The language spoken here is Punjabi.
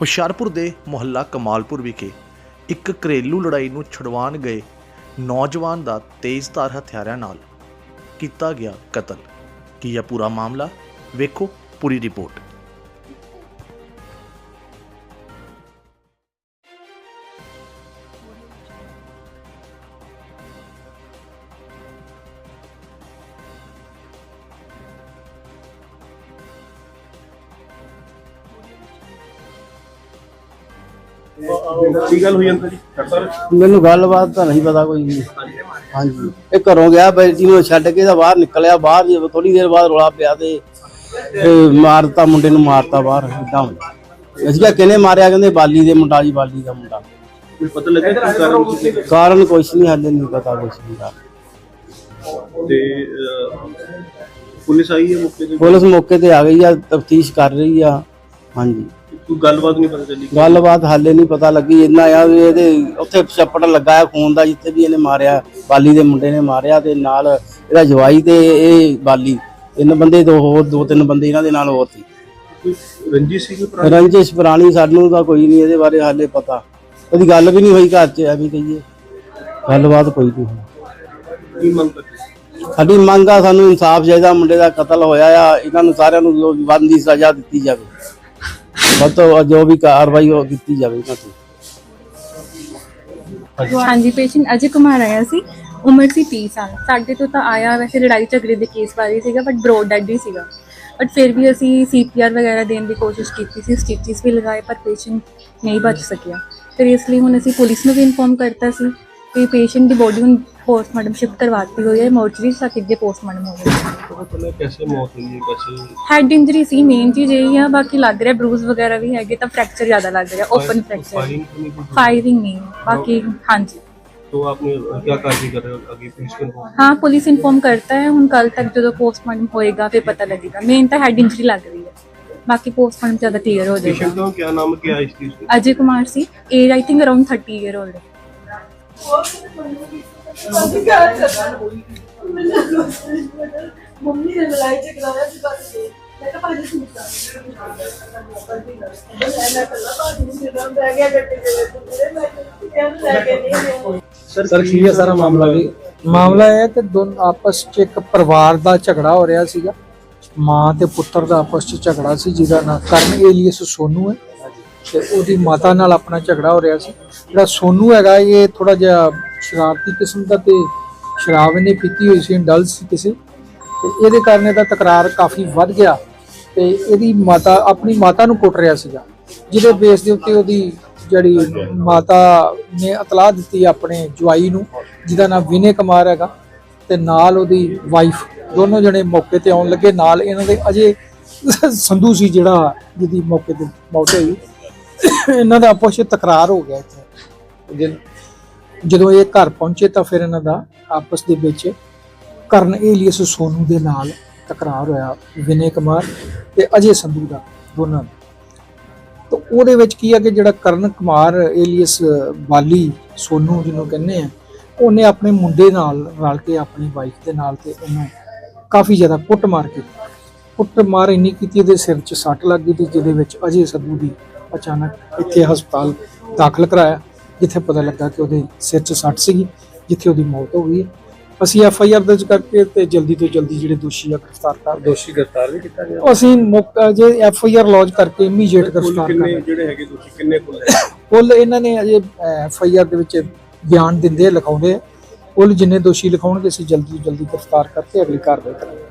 ਹੁਸ਼ਿਆਰਪੁਰ ਦੇ ਮੁਹੱਲਾ ਕਮਾਲਪੁਰ ਵਿਖੇ ਇੱਕ ਘਰੇਲੂ ਲੜਾਈ ਨੂੰ ਛੁਡਵਾਉਣ ਗਏ ਨੌਜਵਾਨ ਦਾ ਤੇਜ਼ਧਾਰ ਹਥਿਆਰਾਂ ਨਾਲ ਕੀਤਾ ਗਿਆ ਕਤਲ। ਕੀ ਹੈ ਪੂਰਾ ਮਾਮਲਾ? ਵੇਖੋ ਪੂਰੀ ਰਿਪੋਰਟ। ਕੀ ਗੱਲ ਹੋਈ ਅੰਕਲ ਜੀ? ਡਾਕਟਰ ਸਾਹਿਬ? ਮੈਨੂੰ ਗੱਲਬਾਤ ਤਾਂ ਨਹੀਂ ਪਤਾ ਕੋਈ ਵੀ। ਹਾਂਜੀ। ਇਹ ਘਰੋਂ ਗਿਆ ਬੇਟੀ ਨੂੰ ਛੱਡ ਕੇ ਤਾਂ ਬਾਹਰ ਨਿਕਲਿਆ ਬਾਹਰ ਜੇ ਥੋੜੀ ਦੇਰ ਬਾਅਦ ਰੋਲਾ ਪਿਆ ਤੇ ਮਾਰਤਾ ਮੁੰਡੇ ਨੂੰ ਮਾਰਤਾ ਬਾਹਰ ਇਦਾਂ ਅਸੀਂ ਕਿਹਾ ਕਿਹਨੇ ਮਾਰਿਆ? ਕਹਿੰਦੇ ਬਾਲੀ ਦੇ ਮੁੰਡਾ ਜੀ ਬਾਲੀ ਦਾ ਮੁੰਡਾ। ਕੋਈ ਪਤਾ ਲੱਗਾ ਕੀ ਕਾਰਨ ਕੀ ਸੀ? ਕਾਰਨ ਕੁਛ ਨਹੀਂ ਹਾਲੇ ਨਹੀਂ ਪਤਾ ਕੁਛ ਨਹੀਂ ਦਾ ਤੇ ਪੁਲਿਸ ਆਈ ਹੈ ਮੌਕੇ ਤੇ? ਪੁਲਿਸ ਮੌਕੇ ਤੇ ਆ ਗਈ ਆ ਤਫਤੀਸ਼ ਕਰ ਰਹੀ ਆ। ਹਾਂਜੀ। ਕੋਈ ਗੱਲਬਾਤ ਨਹੀਂ ਪਤਾ ਚੱਲੀ ਗੱਲਬਾਤ ਹਾਲੇ ਨਹੀਂ ਪਤਾ ਲੱਗੀ ਇੰਨਾ ਆ ਵੀ ਇਹਦੇ ਉੱਥੇ ਛੱਪੜ ਲੱਗਾ ਹੈ ਖੂਨ ਦਾ ਜਿੱਥੇ ਵੀ ਇਹਨੇ ਮਾਰਿਆ ਬਾਲੀ ਦੇ ਮੁੰਡੇ ਨੇ ਮਾਰਿਆ ਤੇ ਨਾਲ ਇਹਦਾ ਜਵਾਈ ਤੇ ਇਹ ਬਾਲੀ ਤਿੰਨ ਬੰਦੇ ਦੋ ਹੋਰ ਦੋ ਤਿੰਨ ਬੰਦੇ ਇਹਨਾਂ ਦੇ ਨਾਲ ਹੋਰ ਸੀ। ਕੋਈ ਰੰਜੀ ਸੀ ਕੋਈ ਪੁਰਾਣੀ? ਰੰਜਿਸ਼ ਪੁਰਾਣੀ ਸਾਨੂੰ ਤਾਂ ਕੋਈ ਨਹੀਂ ਇਹਦੇ ਬਾਰੇ ਹਾਲੇ ਪਤਾ। ਉਹਦੀ ਗੱਲ ਵੀ ਨਹੀਂ ਹੋਈ ਘਰ 'ਚ ਐਵੇਂ ਕਹੀਏ। ਗੱਲਬਾਤ ਕੋਈ ਨਹੀਂ ਹੋਈ। ਕੀ ਮੰਗ ਕਰਦੇ ਸਾਡੀ ਮੰਗ ਆ ਸਾਨੂੰ ਇਨਸਾਫ ਚਾਹੀਦਾ ਮੁੰਡੇ ਦਾ ਕਤਲ ਹੋਇਆ ਆ ਇਹਨਾਂ ਨੂੰ ਸਾਰਿਆਂ ਨੂੰ ਜੋ ਬਣਦੀ ਸਜ਼ਾ ਦਿੱਤੀ ਜਾਵੇ। ਵੱਧ ਤੋਂ ਵੱਧ ਜੋ ਵੀ ਕਾਰਵਾਈ ਉਹ ਕੀਤੀ ਜਾਵੇ ਇਹਨਾਂ ਤੇ। ਹਾਂਜੀ ਪੇਸ਼ੈਂਟ ਅਜੇ ਕੁਮਾਰ ਆਇਆ ਸੀ ਉਮਰ ਸੀ 30 ਸਾਲ। ਸਾਡੇ ਤੋਂ ਤਾਂ ਆਇਆ ਵੈਸੇ ਲੜਾਈ ਝਗੜੇ ਦੇ ਕੇਸ ਬਾਰੇ ਸੀਗਾ ਬਟ ਬਰੋਡ ਡੈਡ ਹੀ ਸੀਗਾ। ਬਟ ਫਿਰ ਵੀ ਅਸੀਂ ਸੀਪੀਆਰ ਵਗੈਰਾ ਦੇਣ ਦੀ ਕੋਸ਼ਿਸ਼ ਕੀਤੀ ਸੀ ਸਟਿਚਸ ਵੀ ਲਗਾਏ ਪਰ ਪੇਸ਼ੈਂਟ ਨਹੀਂ ਬਚ ਸਕਿਆ। ਫਿਰ ਇਸ ਲਈ ਹੁਣ ਅਸੀਂ ਪੁਲਿਸ ਨੂੰ ਵੀ ਇਨਫੋਰਮ ਕਰਤਾ ਸੀ। ਕਿ ਪੇਸ਼ੈਂਟ ਦੀ ਬੋਡੀ ਹੁਣ ਪੋਸਟਮਾਰਟਮ ਸ਼ਿਫਟ ਕਰਵਾਤੀ ਹੋਈ ਹੈ ਮੋਰਚਰੀ ਸਾਕਿ ਦੇ ਪੋਸਟਮਾਰਟਮ ਹੋ ਗਿਆ ਤੁਹਾਨੂੰ ਕੈਸੇ ਮੌਤ ਹੋਈ ਹੈ ਕੈਸੇ ਹੈਡ ਇੰਜਰੀ ਸੀ ਮੇਨ ਚੀਜ਼ ਇਹ ਆ ਬਾਕੀ ਲੱਗ ਰਿਹਾ ਬਰੂਜ਼ ਵਗੈਰਾ ਵੀ ਹੈਗੇ ਤਾਂ ਫ੍ਰੈਕਚਰ ਜ਼ਿਆਦਾ ਲੱਗ ਰਿਹਾ ਓਪਨ ਫ੍ਰੈਕਚਰ ਫਾਇਰਿੰਗ ਨਹੀਂ ਬਾਕੀ ਹਾਂਜੀ तो आपने क्या कार्रवाई कर रहे हो आगे पुलिस को हाँ पुलिस इन्फॉर्म करता है उन कल तक जो पोस्टमार्टम होएगा फिर पता लगेगा मेन तो हेड इंजरी लग रही है बाकी पोस्टमार्टम ज्यादा क्लियर हो जाएगा क्या नाम क्या अजय कुमार सी age I think around thirty year old है ਮੰਮੀ ਨੇ ਲੜਾਈ ਝਗੜਾ ਸੀ ਬਸ ਮੈਂ ਤਾਂ ਭਾਜੀ ਸੀ ਮੈਂ ਕੱਲਾ ਭਾਜੀ ਨੂੰ ਸਿਰਾਂ ਬਹਿ ਗਿਆ ਗੱਡੀ ਦੇ ਵਿੱਚ ਮੈਂ ਕਿਹਨੂੰ ਲੈ ਕੇ ਨਹੀਂ ਗਿਆ ਸਰ ਕੀ ਹੈ ਸਾਰਾ ਮਾਮਲਾ ਵੀ? ਮਾਮਲਾ ਇਹ ਹੈ ਕਿ ਦੋਨ ਆਪਸ ਚ ਇੱਕ ਪਰਿਵਾਰ ਦਾ ਝਗੜਾ ਹੋ ਰਿਹਾ ਸੀਗਾ। ਮਾਂ ਤੇ ਪੁੱਤਰ ਦਾ ਆਪਸ ਚ ਝਗੜਾ ਸੀ ਜਿਹਦਾ ਨਾਂ ਕਰਨ ਏਲੀਅਸ ਸੋਨੂ ਹੈ। ਤੇ ਉਹਦੀ ਮਾਤਾ ਨਾਲ ਆਪਣਾ ਝਗੜਾ ਹੋ ਰਿਹਾ ਸੀ। ਜਿਹੜਾ ਸੋਨੂ ਹੈਗਾ, ਇਹ ਥੋੜਾ ਜਿਹਾ ਸ਼ਰਾਰਤੀ ਕਿਸਮ ਦਾ ਤੇ ਸ਼ਰਾਬ ਇਹਨੇ ਪੀਤੀ ਹੋਈ ਸੀ ਡਲ ਸੀ ਕਿਸੇ। ਤੇ ਇਹਦੇ ਕਾਰਨ ਇਹਦਾ ਤਕਰਾਰ ਕਾਫੀ ਵੱਧ ਗਿਆ ਤੇ ਇਹਦੀ ਮਾਤਾ, ਆਪਣੀ ਮਾਤਾ ਨੂੰ ਕੁੱਟ ਰਿਹਾ ਸੀਗਾ, ਜਿਹਦੇ ਬੇਸ ਦੇ ਉੱਤੇ ਉਹਦੀ ਜਿਹੜੀ ਮਾਤਾ ਨੇ ਇਤਲਾਹ ਦਿੱਤੀ ਆਪਣੇ ਜਵਾਈ ਨੂੰ, ਜਿਹਦਾ ਨਾਮ ਵਿਨੇ ਕੁਮਾਰ ਹੈਗਾ ਤੇ ਨਾਲ ਉਹਦੀ ਵਾਈਫ ਦੋਨੋਂ ਜਣੇ ਮੌਕੇ ਤੇ ਆਉਣ ਲੱਗੇ। ਨਾਲ ਇਹਨਾਂ ਦੇ ਅਜੇ ਸੰਧੂ ਸੀ ਜਿਹੜਾ ਜਿਹਦੀ ਮੌਕੇ ਤੇ ਮੌਤ ਹੋਈ। ਇਹਨਾਂ ਦਾ ਆਪਸ ਵਿੱਚ ਤਕਰਾਰ ਹੋ ਗਿਆ ਇੱਥੇ। ਜਦੋਂ ਇਹ ਘਰ ਪਹੁੰਚੇ ਤਾਂ ਫਿਰ ਇਹਨਾਂ ਦਾ ਆਪਸ ਦੇ ਵਿੱਚ ਕਰਨ ਏਲੀਅਸ ਸੋਨੂ ਦੇ ਨਾਲ ਤਕਰਾਰ ਹੋਇਆ, ਵਿਨੇ ਕੁਮਾਰ ਤੇ ਅਜੇ ਸੰਧੂ ਦਾ, ਦੋਨਾਂ ਦਾ। ਤਾਂ ਉਹਦੇ ਵਿੱਚ ਕੀ ਆ ਕਿ ਜਿਹੜਾ ਕਰਨ ਕੁਮਾਰ ਏਲੀਅਸ ਬਾਲੀ ਸੋਨੂ ਜਿਹਨੂੰ ਕਹਿੰਦੇ ਆ, ਉਹਨੇ ਆਪਣੇ ਮੁੰਡੇ ਨਾਲ ਰਲ ਕੇ ਆਪਣੀ ਵਾਈਫ ਦੇ ਨਾਲ ਤੇ ਉਹਨੂੰ ਕਾਫੀ ਜ਼ਿਆਦਾ ਕੁੱਟ ਮਾਰ ਕੇ ਕੁੱਟ ਮਾਰ ਇੰਨੀ ਕੀਤੀ ਉਹਦੇ ਸਿਰ 'ਚ ਸੱਟ ਲੱਗ ਗਈ ਤੇ ਜਿਹਦੇ ਵਿੱਚ ਅਜੇ ਸੰਧੂ ਦੀ ਅਚਾਨਕ ਇੱਥੇ ਹਸਪਤਾਲ ਦਾਖਲ ਕਰਾਇਆ ਜਿੱਥੇ ਪਤਾ ਲੱਗਾ ਕਿ ਉਹਦੇ ਸਿਰ 'ਚ ਸੱਟ ਸੀਗੀ ਜਿੱਥੇ ਉਹਦੀ ਮੌਤ ਹੋ ਗਈ ਅਸੀਂ ਐਫ ਆਈ ਆਰ ਦਰਜ ਕਰਕੇ ਤੇ ਜਲਦੀ ਤੋਂ ਜਲਦੀ ਜਿਹੜੇ ਦੋਸ਼ੀ ਆ ਗ੍ਰਿਫਤਾਰ ਕਰ ਦੋਸ਼ੀ ਗ੍ਰਿਫਤਾਰ ਵੀ ਕੀਤਾ ਗਿਆ? ਅਸੀਂ ਮੌਕਾ ਜੇ ਐਫ ਆਈ ਆਰ ਲੌਂਚ ਕਰਕੇ ਇਮੀਡੀਏਟ ਗ੍ਰਿਫਤਾਰ ਕਿੰਨੇ ਕਰ ਜਿਹੜੇ ਹੈਗੇ ਦੋਸ਼ੀ ਕਿੰਨੇ ਕੁੱਲ ਹੈ ਕੁੱਲ ਇਹਨਾਂ ਨੇ ਅਜੇ ਐਫ ਆਈ ਆਰ ਦੇ ਵਿੱਚ ਬਿਆਨ ਦਿੰਦੇ ਲਿਖਾਉਂਦੇ ਆ। ਕੁੱਲ ਜਿੰਨੇ ਦੋਸ਼ੀ ਲਿਖਾਉਣਗੇ ਅਸੀਂ ਜਲਦੀ ਤੋਂ ਜਲਦੀ ਗ੍ਰਿਫਤਾਰ ਕਰਕੇ ਅਗਲੀ ਕਾਰਵਾਈ ਕਰਾਂਗੇ।